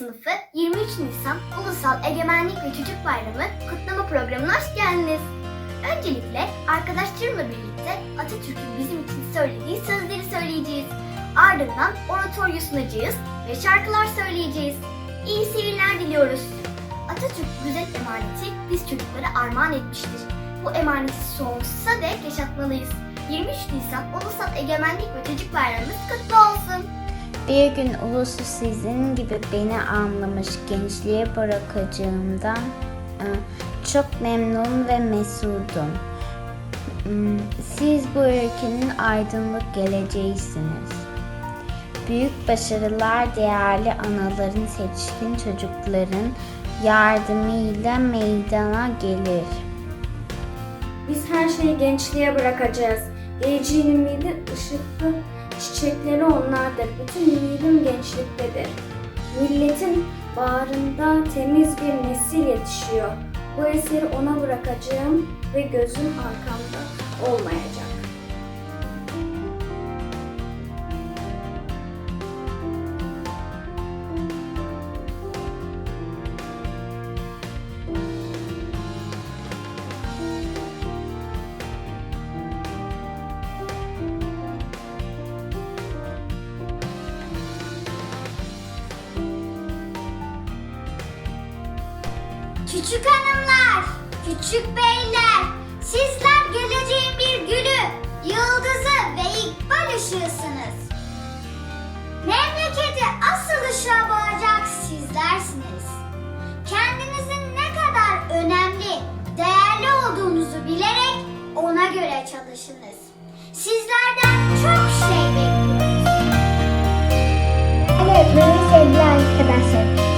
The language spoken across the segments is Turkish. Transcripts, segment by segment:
sınıfı 23 Nisan Ulusal Egemenlik ve Çocuk Bayramı kutlama programına hoş geldiniz. Öncelikle arkadaşlarımla birlikte Atatürk'ün bizim için söylediği sözleri söyleyeceğiz. Ardından oratoryo sunacağız ve şarkılar söyleyeceğiz. İyi seyirler diliyoruz. Atatürk güzel emaneti biz çocuklara armağan etmiştir. Bu emaneti sonsuza dek yaşatmalıyız. 23 Nisan Ulusal Egemenlik ve Çocuk Bayramımız kutlu olsun. Bir gün ulusu sizin gibi beni anlamış gençliğe bırakacağımdan e, çok memnun ve mesudum. Hmm, Siz bu ülkenin aydınlık geleceğisiniz. Büyük başarılar değerli anaların seçkin çocukların yardımıyla meydana gelir. Biz her şeyi gençliğe bırakacağız. Geleceğin ümidi ışıklı çiçekleri onlardır. Bütün ümidim gençliktedir. Milletin bağrında temiz bir nesil yetişiyor. Bu eseri ona bırakacağım ve gözüm arkamda olmayacak. Küçük hanımlar, küçük beyler, sizler geleceğin bir gülü, yıldızı ve ikbal ışığısınız. Memleketi asıl ışığa boğacak sizlersiniz. Kendinizin ne kadar önemli, değerli olduğunuzu bilerek ona göre çalışınız. Sizlerden çok şey bekliyoruz. Evet, benim sevgili arkadaşlar.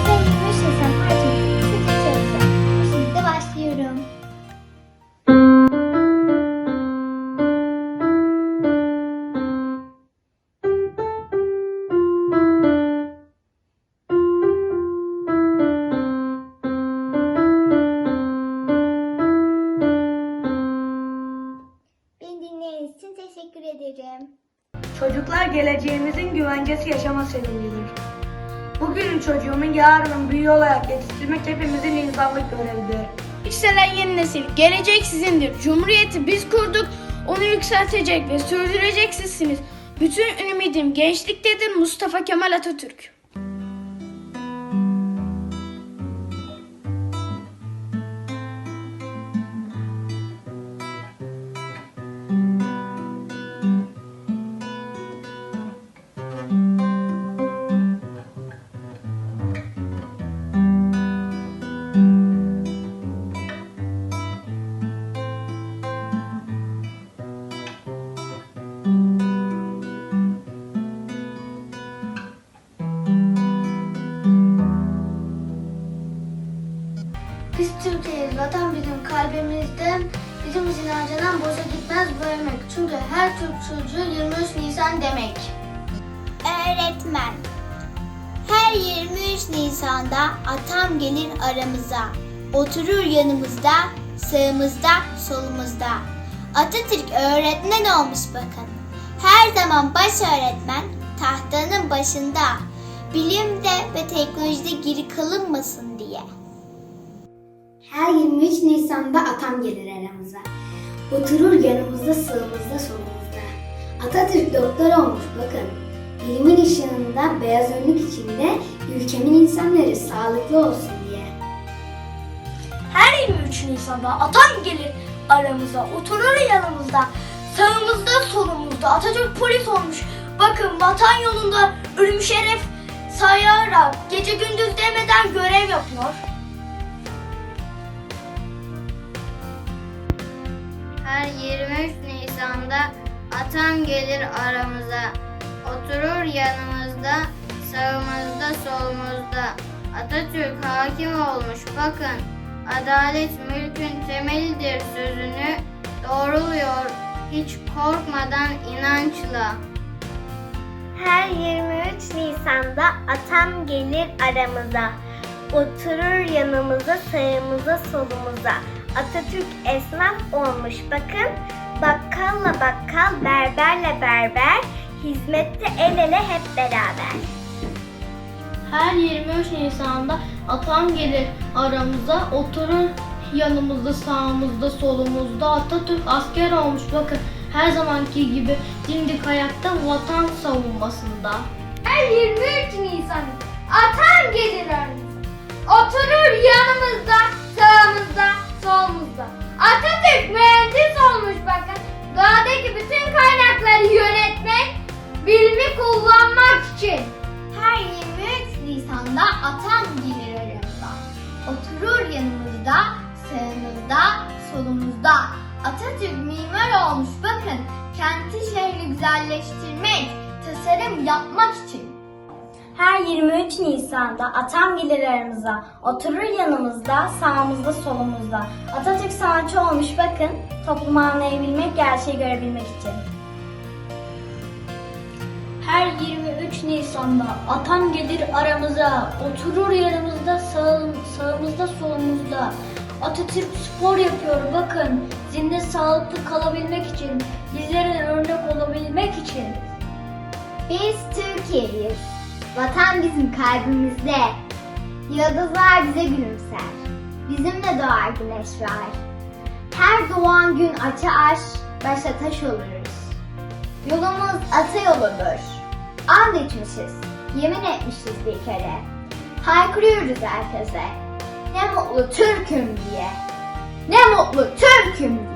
Geleceğimizin güvencesi yaşama sevincidir. Bugünün çocuğumun yarının büyüğü olarak yetiştirmek hepimizin insanlık görevidir. Yükselen yeni nesil, gelecek sizindir. Cumhuriyeti biz kurduk, onu yükseltecek ve sürdürecek sizsiniz. Bütün ümidim gençliktedir Mustafa Kemal Atatürk. Biz Türkiye'yiz, vatan bizim kalbimizde. Bizim için harcanan boşa gitmez bu emek. Çünkü her Türk çocuğu 23 Nisan demek. Öğretmen. Her 23 Nisan'da atam gelir aramıza. Oturur yanımızda, sağımızda, solumuzda. Atatürk öğretmen olmuş bakın. Her zaman baş öğretmen tahtanın başında. Bilimde ve teknolojide geri kalınmasın. Her 23 Nisan'da atam gelir aramıza. Oturur yanımızda, sağımızda, solumuzda. Atatürk doktor olmuş bakın. Bilimin ışığında beyaz önlük içinde ülkemin insanları sağlıklı olsun diye. Her 23 Nisan'da atam gelir aramıza, oturur yanımızda. Sağımızda solumuzda Atatürk polis olmuş. Bakın vatan yolunda ölüm şeref sayarak gece gündüz demeden görev yapıyor. Her 23 Nisan'da atam gelir aramıza. Oturur yanımızda, sağımızda, solumuzda. Atatürk hakim olmuş bakın. Adalet mülkün temelidir sözünü doğruluyor hiç korkmadan inançla. Her 23 Nisan'da atam gelir aramıza. Oturur yanımıza, sağımıza, solumuza. Atatürk esnaf olmuş bakın. Bakkalla bakkal, berberle berber. Hizmette el ele hep beraber. Her 23 Nisan'da atam gelir aramıza oturur yanımızda sağımızda solumuzda Atatürk asker olmuş bakın her zamanki gibi dimdik ayakta vatan savunmasında. Her 23 Nisan atam gelir aramıza. Oturur yanımızda, sağımızda, solumuzda. Atatürk mühendis olmuş bakın. Doğadaki bütün kaynakları yönetmek, bilimi kullanmak için. Her 23 Nisan'da atam gelir aramıza. Oturur yanımızda, sağımızda, solumuzda. Atatürk mimar olmuş bakın. Kenti şehri güzelleştirmek, tasarım yapmak için. Her 23 Nisan'da atam gelir. Oturur yanımızda, sağımızda, solumuzda. Atatürk sanatçı olmuş bakın. Toplumu anlayabilmek, gerçeği görebilmek için. Her 23 Nisan'da atam gelir aramıza, oturur yanımızda sağ, sağımızda solumuzda. Atatürk spor yapıyor bakın, zinde sağlıklı kalabilmek için, bizlere örnek olabilmek için. Biz Türkiye'yiz. Vatan bizim kalbimizde. Yıldızlar bize gülümser. Bizimle doğar güneş var. Her doğan gün açar, başa taş oluruz. Yolumuz ata yoludur. And içmişiz, yemin etmişiz bir kere. Haykırıyoruz herkese. Ne mutlu Türk'üm diye. Ne mutlu Türk'üm diye.